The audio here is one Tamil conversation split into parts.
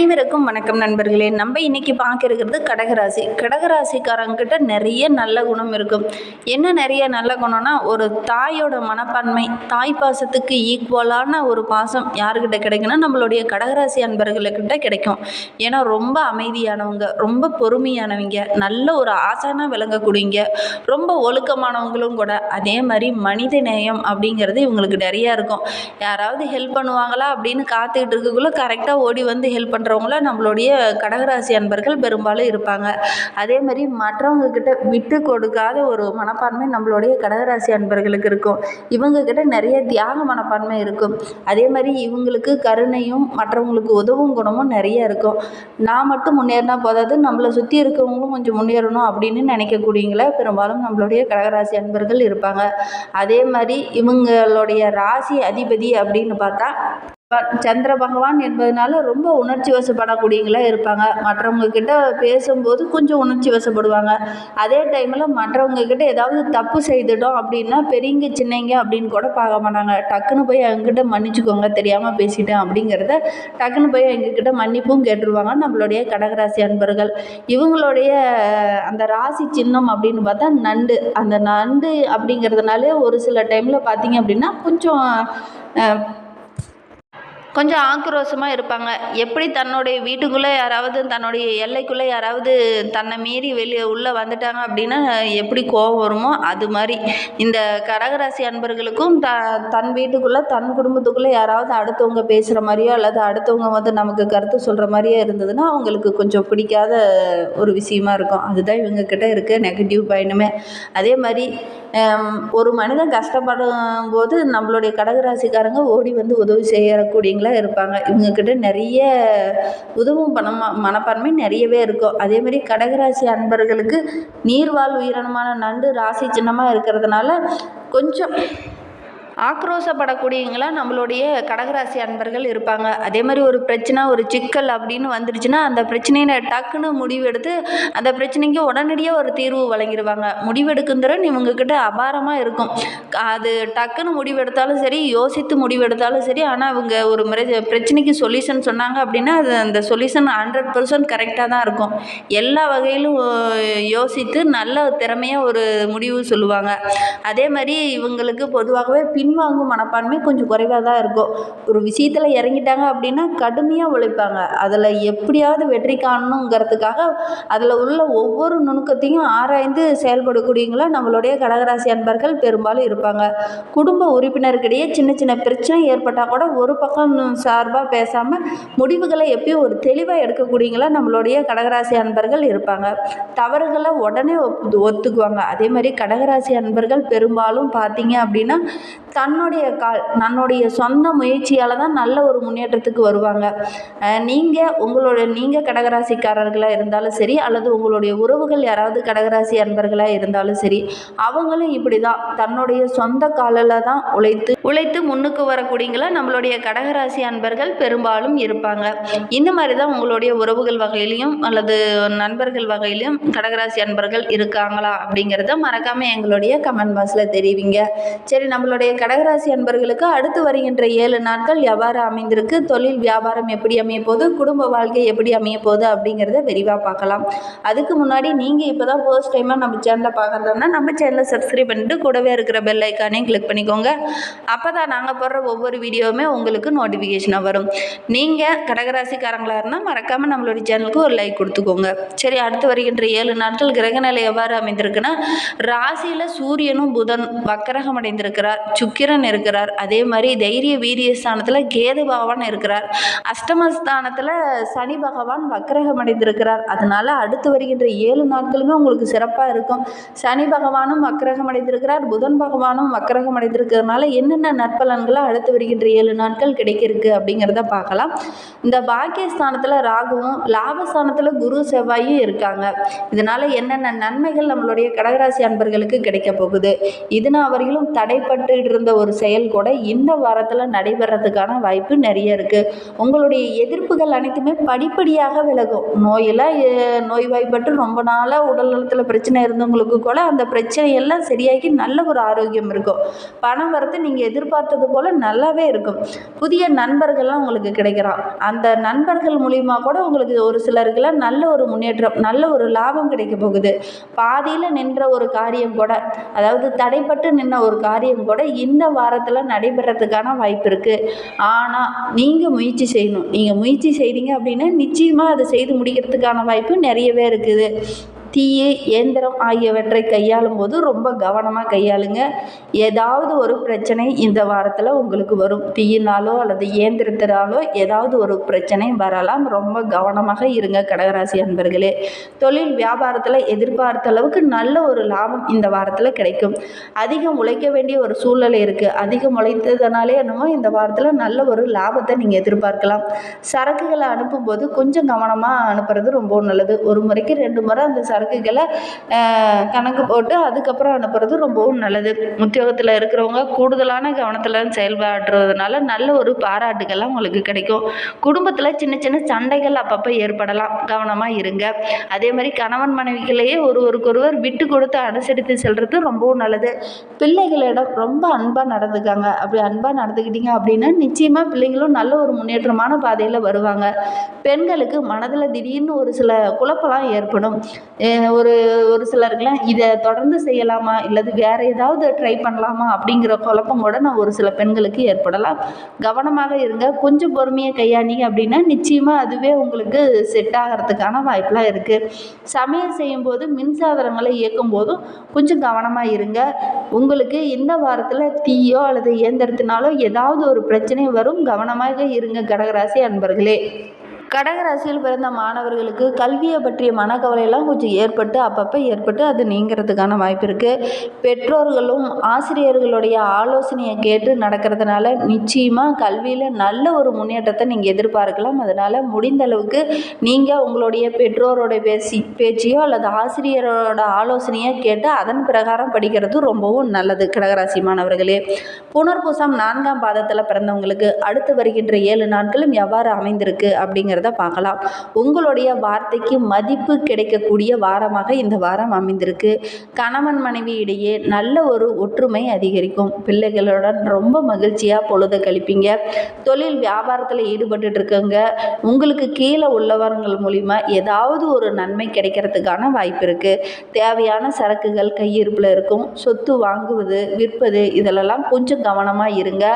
அனைவருக்கும் வணக்கம் நண்பர்களே. நம்ம இன்னைக்கு பார்க்க இருக்கிறது கடகராசி. கடகராசிக்காரங்கிட்ட நிறைய நல்ல குணம் இருக்கும் என்ன நிறைய நல்ல குணம்னா ஒரு தாயோட மனப்பான்மை தாய் பாசத்துக்கு ஈக்குவலான ஒரு பாசம் யாருக்கிட்ட கிடைக்குன்னா நம்மளுடைய கடகராசி அன்பர்களுக்கிட்ட கிடைக்கும். ஏன்னா ரொம்ப அமைதியானவங்க ரொம்ப பொறுமையானவங்க நல்ல ஒரு ஆசானா விளங்கக்கூடியவங்க ரொம்ப ஒழுக்கமானவங்களும் கூட. அதே மாதிரி மனித நேயம் அப்படிங்கிறது இவங்களுக்கு நிறையா இருக்கும். யாராவது ஹெல்ப் பண்ணுவாங்களா அப்படின்னு காத்துக்கிட்டு இருக்கக்குள்ள கரெக்டாக ஓடி வந்து ஹெல்ப் பண்ணுறவங்கள நம்மளுடைய கடகராசி அன்பர்கள் பெரும்பாலும் இருப்பாங்க. அதே மாதிரி மற்றவங்க கிட்ட விட்டு கொடுக்காத ஒரு மனப்பான்மை நம்மளுடைய கடகராசி அன்பர்களுக்கு இருக்கும். இவங்க கிட்ட நிறைய தியாக மனப்பான்மை இருக்கும். அதே மாதிரி இவங்களுக்கு கருணையும் மற்றவங்களுக்கு உதவும் குணமும் நிறைய இருக்கும். நான் மட்டும் முன்னேறினா போதாது நம்மளை சுற்றி இருக்கிறவங்களும் கொஞ்சம் முன்னேறணும் அப்படின்னு நினைக்கக்கூடியங்கள பெரும்பாலும் நம்மளுடைய கடகராசி அன்பர்கள் இருப்பாங்க. அதே மாதிரி இவங்களுடைய ராசி அதிபதி அப்படின்னு பார்த்தா சந்திர பகவான் என்பதனால ரொம்ப உணர்ச்சி வசப்படக்கூடியவங்களா இருப்பாங்க. மற்றவங்க கிட்ட பேசும்போது கொஞ்சம் உணர்ச்சி வசப்படுவாங்க. அதே டைமில் மற்றவங்க கிட்ட ஏதாவது தப்பு செய்துட்டோம் அப்படின்னா பெரியங்க சின்னங்க அப்படின்னு கூட பார்க்க மாட்டாங்க. டக்குன்னு போய் அவங்ககிட்ட மன்னிச்சுக்கோங்க தெரியாமல் பேசிட்டேன் அப்படிங்கிறத டக்குன்னு போய் எங்ககிட்ட மன்னிப்பும் கேட்டுருவாங்க நம்மளுடைய கடகராசி அன்பர்கள். இவங்களுடைய அந்த ராசி சின்னம் அப்படின்னு பார்த்தா நண்டு. அந்த நண்டு அப்படிங்கிறதுனாலே ஒரு சில டைமில் பார்த்தீங்க அப்படின்னா கொஞ்சம் கொஞ்சம் ஆக்ரோஷமாக இருப்பாங்க. எப்படி தன்னுடைய வீட்டுக்குள்ளே யாராவது தன்னுடைய எல்லைக்குள்ளே யாராவது தன்னை மீறி வெளியே உள்ளே வந்துட்டாங்க அப்படின்னா எப்படி கோபம் வருமோ அது மாதிரி. இந்த கடகராசி அன்பர்களுக்கும் த தன் வீட்டுக்குள்ளே தன் குடும்பத்துக்குள்ளே யாராவது அடுத்தவங்க பேசுகிற மாதிரியோ அல்லது அடுத்தவங்க வந்து நமக்கு கருத்து சொல்கிற மாதிரியோ இருந்ததுன்னா அவங்களுக்கு கொஞ்சம் பிடிக்காத ஒரு விஷயமா இருக்கும். அதுதான் இவங்க கிட்ட இருக்க. நெகட்டிவ் பாயிண்ட்டுமே அதே மாதிரி ஒரு மனிதன் கஷ்டப்படும் போது நம்மளுடைய கடகராசிக்காரங்க ஓடி வந்து உதவி செய்யக்கூடியவங்களா இருப்பாங்க. இவங்கக்கிட்ட நிறைய உதவும் பணமா மனப்பான்மை நிறையவே இருக்கும். அதே மாதிரி கடகராசி அன்பர்களுக்கு நீர்வாழ் உயிரினமான நண்டு ராசி சின்னமாக இருக்கிறதுனால கொஞ்சம் ஆக்ரோஷப்படக்கூடியவங்களா நம்மளுடைய கடகராசி அன்பர்கள் இருப்பாங்க. அதே மாதிரி ஒரு பிரச்சனை ஒரு சிக்கல் அப்படின்னு வந்துருச்சுன்னா அந்த பிரச்சனையை டக்குன்னு முடிவெடுத்து அந்த பிரச்சனைக்கு உடனடியாக ஒரு தீர்வு வழங்கிடுவாங்க முடிவெடுக்கும் திறன் இவங்கக்கிட்ட அபாரமாக இருக்கும். அது டக்குன்னு முடிவெடுத்தாலும் சரி யோசித்து முடிவெடுத்தாலும் சரி ஆனால் அவங்க ஒரு பிரச்சனைக்கு சொல்யூஷன் சொன்னாங்க அப்படின்னா அது அந்த சொல்யூஷன் ஹண்ட்ரட் பர்சன்ட் கரெக்டாக தான் இருக்கும். எல்லா வகையிலும் யோசித்து நல்ல திறமையாக ஒரு முடிவு சொல்லுவாங்க. அதே மாதிரி இவங்களுக்கு பொதுவாகவே பின்வாங்கும் மனப்பான்மை கொஞ்சம் குறைவாக தான் இருக்கும். ஒரு விஷயத்தில் இறங்கிட்டாங்க அப்படின்னா கடுமையாக உழைப்பாங்க. அதில் எப்படியாவது வெற்றி காணணுங்கிறதுக்காக அதில் உள்ள ஒவ்வொரு நுணுக்கத்தையும் ஆராய்ந்து செயல்படக்கூடியவங்களா நம்மளுடைய கடகராசி அன்பர்கள் பெரும்பாலும் இருப்பாங்க. குடும்ப உறுப்பினருக்கிடையே சின்ன சின்ன பிரச்சனை ஏற்பட்டால் கூட ஒரு பக்கம் சார்பாக பேசாமல் முடிவுகளை எப்பயும் ஒரு தெளிவாக எடுக்கக்கூடியவங்களா நம்மளுடைய கடகராசி அன்பர்கள் இருப்பாங்க. தவறுகளை உடனே ஒத்துக்குவாங்க. அதே மாதிரி கடகராசி அன்பர்கள் பெரும்பாலும் பார்த்தீங்க அப்படின்னா தன்னுடைய கால் தன்னுடைய சொந்த முயற்சியால் தான் நல்ல ஒரு முன்னேற்றத்துக்கு வருவாங்க. நீங்கள் உங்களோட நீங்கள் கடகராசிக்காரர்களாக இருந்தாலும் சரி அல்லது உங்களுடைய உறவுகள் யாராவது கடகராசி அன்பர்களாக இருந்தாலும் சரி அவங்களும் இப்படி தான் தன்னுடைய சொந்த காலில் தான் உழைத்து உழைத்து முன்னுக்கு வரக்கூடியங்களா நம்மளுடைய கடகராசி அன்பர்கள் பெரும்பாலும் இருப்பாங்க. இந்த மாதிரி தான் உங்களுடைய உறவுகள் வகையிலையும் அல்லது நண்பர்கள் வகையிலையும் கடகராசி அன்பர்கள் இருக்காங்களா அப்படிங்கிறத மறக்காமல் எங்களுடைய கமெண்ட் பாக்ஸில் தெரிவிங்க. சரி நம்மளுடைய கடகராசி அன்பர்களுக்கு அடுத்து வருகின்ற ஏழு நாட்கள் எவ்வாறு அமைந்திருக்கு. தொழில் வியாபாரம் எப்படி அமைய போகுது? குடும்ப வாழ்க்கை எப்படி அமைய போகுது? அப்படிங்கிறத விரிவாக பார்க்கலாம். அதுக்கு முன்னாடி நீங்கள் இப்போ தான் ஃபர்ஸ்ட் டைமாக நம்ம சேனலை பார்க்குறதுனா நம்ம சேனலை சப்ஸ்கிரைப் பண்ணிட்டு கூடவே இருக்கிற பெல் ஐக்கானையும் கிளிக் பண்ணிக்கோங்க. அப்போ தான் நாங்கள் போடுற ஒவ்வொரு வீடியோவுமே உங்களுக்கு நோட்டிஃபிகேஷனாக வரும். நீங்கள் கடகராசிக்காரங்களாக இருந்தால் மறக்காமல் நம்மளுடைய சேனலுக்கு ஒரு லைக் கொடுத்துக்கோங்க. சரி அடுத்து வருகின்ற ஏழு நாட்கள் கிரகநிலை எவ்வாறு அமைந்திருக்குன்னா ராசியில் சூரியனும் புதன் வக்கரகம் அடைந்திருக்கிறார். சுக்கிரன் இருக்கிறார். அதே மாதிரி தைரிய வீரிய ஸ்தானத்தில் கேது பகவான் இருக்கிறார். அஷ்டமஸ்தானத்தில் சனி பகவான் வக்கரகம் அடைந்திருக்கிறார். அதனால அடுத்து வருகின்ற ஏழு நாட்களுமே உங்களுக்கு சிறப்பாக இருக்கும். சனி பகவானும் வக்கரகம் அடைந்திருக்கிறார். புதன் பகவானும் வக்கரகம் அடைந்திருக்கிறதுனால என்னென்ன நற்பலன்களை அடுத்து வருகின்ற ஏழு நாட்கள் கிடைக்கிருக்கு அப்படிங்கிறத பார்க்கலாம். இந்த பாக்கியஸ்தானத்தில் ராகுவும் லாபஸ்தானத்தில் குரு செவ்வாயும் இருக்காங்க. இதனால என்னென்ன நன்மைகள் நம்மளுடைய கடகராசி அன்பர்களுக்கு கிடைக்க போகுது. இதுனா அவர்களும் தடைப்பட்டு இருந்த ஒரு செயல் கூட இந்த வாரத்தில் நடைபெறதுக்கான வாய்ப்பு நிறைய இருக்குது உங்களுடைய எதிர்ப்புகள் அனைத்துமே படிப்படியாக விலகும். நோயெல்லாம் நோய்வாய்ப்பட்டு ரொம்ப நாளாக உடல் நலத்தில் பிரச்சனை இருந்தவங்களுக்கு கூட அந்த பிரச்சனையெல்லாம் சரியாகி நல்ல ஒரு ஆரோக்கியம் இருக்கும். பணம் வரத்து நீங்கள் எதிர்பார்த்தது போல் நல்லாவே இருக்கும். புதிய நண்பர்கள்லாம் உங்களுக்கு கிடைக்கிறான் அந்த நண்பர்கள் மூலிமா கூட உங்களுக்கு ஒரு சிலருக்குலாம் நல்ல ஒரு முன்னேற்றம் நல்ல ஒரு லாபம் கிடைக்க போகுது. பாதியில் நின்ற ஒரு காரியம் கூட அதாவது தடைப்பட்டு நின்ற ஒரு காரியம் கூட இந்த வாரத்தில் நடைபெறதுக்கான வாய்ப்பு இருக்குது ஆனால் நீங்கள் முயற்சி செய்யணும். நீங்கள் முயற்சி செய்தீங்க அப்படின்னா நிச்சயமாக அதை செய்து முடிக்கிறதுக்கான வாய்ப்பு நிறையவே இருக்குது. தீயை இயந்திரம் ஆகியவற்றை கையாளும் போது ரொம்ப கவனமாக கையாளுங்க. ஏதாவது ஒரு பிரச்சனை இந்த வாரத்தில் உங்களுக்கு வரும். தீயினாலோ அல்லது இயந்திரத்தினாலோ ஏதாவது ஒரு பிரச்சனை வரலாம். ரொம்ப கவனமாக இருங்க கடகராசி அன்பர்களே. தொழில் வியாபாரத்தில் எதிர்பார்த்த அளவுக்கு நல்ல ஒரு லாபம் இந்த வாரத்தில் கிடைக்கும். அதிகம் உழைக்க வேண்டிய ஒரு சூழ்நிலை இருக்குது அதிகம் உழைத்ததுனாலே என்னமோ இந்த வாரத்தில் நல்ல ஒரு லாபத்தை நீங்கள் எதிர்பார்க்கலாம். சரக்குகளை அனுப்பும்போது கொஞ்சம் கவனமாக அனுப்புறது ரொம்ப நல்லது. ஒரு முறைக்கு ரெண்டு முறை அந்த சரக்குகளை கணக்கு போட்டு அதுக்கப்புறம் அனுப்புறது ரொம்பவும் நல்லது. உத்தியோகத்தில் இருக்கிறவங்க கூடுதலான கவனத்தில் செயல்படுறதுனால நல்ல ஒரு பாராட்டுகள்லாம் உங்களுக்கு கிடைக்கும். குடும்பத்தில் சின்ன சின்ன சண்டைகள் அப்பப்போ ஏற்படலாம். கவனமாக இருங்க. அதே மாதிரி கணவன் மனைவிகளையே ஒருவருக்கொருவர் விட்டு கொடுத்து அனுசரித்து செல்வது ரொம்பவும் நல்லது. பிள்ளைகளிடம் ரொம்ப அன்பாக நடந்துக்காங்க. அப்படி அன்பாக நடந்துக்கிட்டீங்க அப்படின்னா நிச்சயமாக பிள்ளைங்களும் நல்ல ஒரு முன்னேற்றமான பாதையில் வருவாங்க. பெண்களுக்கு மனதில் திடீர்னு ஒரு சில குழப்பம்லாம் ஏற்படும். ஒரு ஒரு சிலருக்குலாம் இதை தொடர்ந்து செய்யலாமா? இல்லது வேறு ஏதாவது ட்ரை பண்ணலாமா? அப்படிங்கிற குழப்பம் கூட நான் ஒரு சில பெண்களுக்கு ஏற்படலாம். கவனமாக இருங்க. கொஞ்சம் பொறுமையை கையாண்டிங்க அப்படின்னா நிச்சயமாக அதுவே உங்களுக்கு செட் ஆகிறதுக்கான வாய்ப்பெலாம் இருக்குது சமையல் செய்யும்போது மின்சாதனங்களை இயக்கும் போதும் கொஞ்சம் கவனமாக இருங்க. உங்களுக்கு இந்த வாரத்தில் தீயோ அல்லது இயந்திரத்தினாலோ ஏதாவது ஒரு பிரச்சனை வரும் கவனமாக இருங்க கடகராசி அன்பர்களே. கடகராசியில் பிறந்த மாணவர்களுக்கு கல்வியை பற்றிய மனக்கவலையெல்லாம் கொஞ்சம் ஏற்பட்டு அப்பப்போ ஏற்பட்டு அது நீங்கிறதுக்கான வாய்ப்பு இருக்குது பெற்றோர்களும் ஆசிரியர்களுடைய ஆலோசனையை கேட்டு நடக்கிறதுனால நிச்சயமாக கல்வியில் நல்ல ஒரு முன்னேற்றத்தை நீங்கள் எதிர்பார்க்கலாம். அதனால் முடிந்த அளவுக்கு நீங்கள் உங்களுடைய பெற்றோரோட பேசி பேச்சையோ அல்லது ஆசிரியரோட ஆலோசனையோ கேட்டு அதன் பிரகாரம் படிக்கிறது ரொம்பவும் நல்லது கடகராசி மாணவர்களே. புனர்பூசம் நான்காம் பாதத்தில் பிறந்தவங்களுக்கு அடுத்து வருகின்ற ஏழு நாட்களும் எவ்வாறு அமைந்திருக்கு அப்படிங்கிறது பார்க்கலாம். உங்களுடைய வார்த்தைக்கு மதிப்பு கிடைக்கக்கூடிய வாரமாக இந்த வாரம் அமைந்திருக்கு. கணவன் மனைவி இடையே நல்ல ஒரு ஒற்றுமை அதிகரிக்கும். பிள்ளைகளுடன் ரொம்ப மகிழ்ச்சியாக பொழுத கழிப்பீங்க. தொழில் வியாபாரத்தில் ஈடுபட்டு இருக்கவங்க உங்களுக்கு கீழே உள்ளவர்கள் மூலிமா ஏதாவது ஒரு நன்மை கிடைக்கிறதுக்கான வாய்ப்பு இருக்குது தேவையான சரக்குகள் கையிருப்பில் இருக்கும். சொத்து வாங்குவது விற்பது இதிலெல்லாம் கொஞ்சம் கவனமாக இருங்க.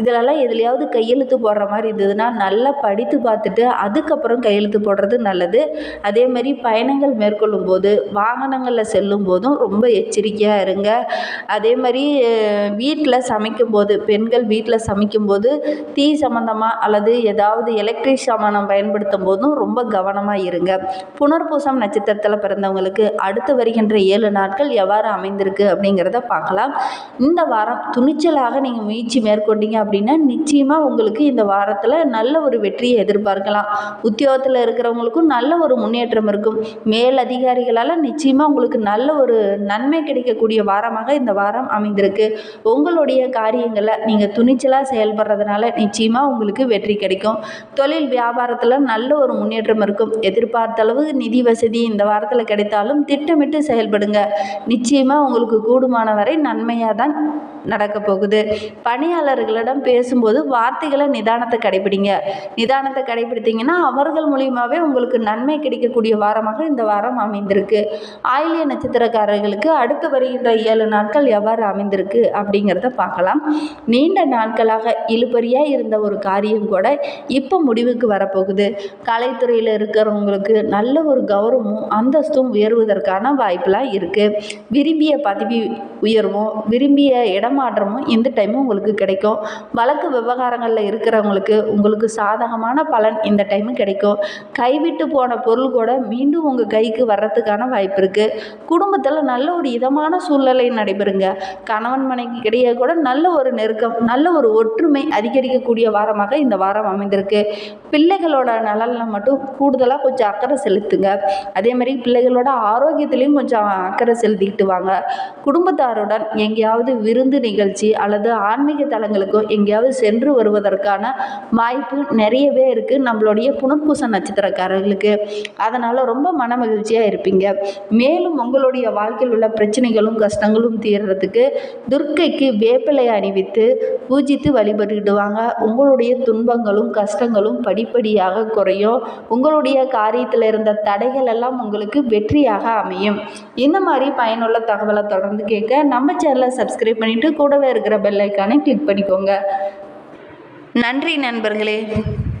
இதிலெல்லாம் எதுலையாவது கையெழுத்து போடுற மாதிரி இருந்ததுன்னா நல்லா படித்து பார்த்துட்டு அதுக்கப்புறம் கையெழுத்து போடுறது நல்லது. அதே மாதிரி பயணங்கள் மேற்கொள்ளும் போது வாகனங்களில் செல்லும் போதும் ரொம்ப எச்சரிக்கையாக இருங்க. அதே மாதிரி வீட்டில் சமைக்கும் போது பெண்கள் வீட்டில் சமைக்கும் போது தீ சம்மந்தமாக அல்லது ஏதாவது எலக்ட்ரிக் சாமானம் பயன்படுத்தும் போதும் ரொம்ப கவனமாக இருங்க. புனர்பூசம் நட்சத்திரத்தில் பிறந்தவங்களுக்கு அடுத்து வருகின்ற ஏழு நாட்கள் எவ்வாறு அமைந்திருக்கு அப்படிங்கிறத பார்க்கலாம். இந்த வாரம் துணிச்சலாக நீங்கள் முயற்சி மேற்கொண்டீங்க அப்படின்னா நிச்சயமாக உங்களுக்கு இந்த வாரத்தில் நல்ல ஒரு வெற்றியை எதிர்பார்க்கலாம். உத்தியோகத்தில் இருக்கிறவங்களுக்கும் நல்ல ஒரு முன்னேற்றம் இருக்கும். மேல் அதிகாரிகளால் நிச்சயமாக உங்களுக்கு நல்ல ஒரு நன்மை கிடைக்கக்கூடிய வாரமாக இந்த வாரம் அமைந்திருக்கு. உங்களுடைய காரியங்களை நீங்கள் துணிச்சலாக செயல்படுறதுனால நிச்சயமாக உங்களுக்கு வெற்றி கிடைக்கும். தொழில் வியாபாரத்தில் நல்ல ஒரு முன்னேற்றம் இருக்கும். எதிர்பார்த்த அளவு நிதி வசதி இந்த வாரத்தில் கிடைத்தாலும் திட்டமிட்டு செயல்படுங்க. நிச்சயமாக உங்களுக்கு கூடுமான வரை நன்மையாக தான் நடக்க போகுது. பணியாளர்களிடம் பேசும்போது வார்த்தைகளை நிதானத்தை கடைபிடிங்க. நிதானத்தை கடைபிடித்தீங்கன்னா அவர்கள் மூலியமாகவே உங்களுக்கு நன்மை கிடைக்கக்கூடிய வாரமாக இந்த வாரம் அமைந்திருக்கு. ஆயிலிய நட்சத்திரக்காரர்களுக்கு அடுத்து வருகின்ற ஏழு நாட்கள் எவ்வாறு அமைந்திருக்கு அப்படிங்கிறத பார்க்கலாம். நீண்ட நாட்களாக இழுபறியாக இருந்த ஒரு காரியம் கூட இப்போ முடிவுக்கு வரப்போகுது. கலைத்துறையில் இருக்கிறவங்களுக்கு நல்ல ஒரு கௌரவமும் அந்தஸ்தும் உயர்வதற்கான வாய்ப்பெலாம் இருக்குது விரும்பிய பதவி உயர்வும் விரும்பிய இடமாற்றமும் இந்த டைமும் உங்களுக்கு கிடைக்கும். வழக்கு விவகாரங்களில் இருக்கிறவங்களுக்கு உங்களுக்கு சாதகமான பலன் இந்த டைம் கிடைக்கும். கைவிட்டு போன பொருள் கூட மீண்டும் உங்கள் கைக்கு வர்றதுக்கான வாய்ப்பு இருக்குது குடும்பத்தில் நல்ல ஒரு இதமான சூழ்நிலை நடைபெறுங்க. கணவன் மனைவி இடையே கூட நல்ல ஒரு நெருக்கம் நல்ல ஒரு ஒற்றுமை அதிகரிக்கக்கூடிய வாரமாக இந்த வாரம் அமைந்திருக்கு. பிள்ளைகளோட நலனில் மட்டும் கூடுதலாக கொஞ்சம் அக்கறை செலுத்துங்க. அதே மாதிரி பிள்ளைகளோட ஆரோக்கியத்துலேயும் கொஞ்சம் அக்கறை செலுத்திக்கிட்டு வாங்க. குடும்பத்தாருடன் எங்கேயாவது விருந்து நிகழ்ச்சி அல்லது ஆன்மீக தலங்களுக்கோ எங்கேயாவது சென்று வருவதற்கான வாய்ப்பு நிறையவே இருக்குது நம்மளுடைய புனர்பூச நட்சத்திரக்காரர்களுக்கு. அதனால் ரொம்ப மன மகிழ்ச்சியாக இருப்பீங்க. மேலும் உங்களுடைய வாழ்க்கையில் உள்ள பிரச்சனைகளும் கஷ்டங்களும் தீர்றதுக்கு துர்க்கைக்கு வேப்பிலை அணிவித்து பூஜித்து வழிபட்டுக்கிடுவாங்க. உங்களுடைய துன்பங்களும் கஷ்டங்களும் படிப்படியாக குறையும். உங்களுடைய காரியத்தில் இருந்த தடைகள் எல்லாம் உங்களுக்கு வெற்றியாக அமையும். இந்த மாதிரி பயனுள்ள தகவலை தொடர்ந்து கேட்க நம்ம சேனலை சப்ஸ்கிரைப் பண்ணிவிட்டு கூடவே இருக்கிற பெல் ஐக்கானை கிளிக் பண்ணிக்கோங்க. நன்றி நண்பர்களே.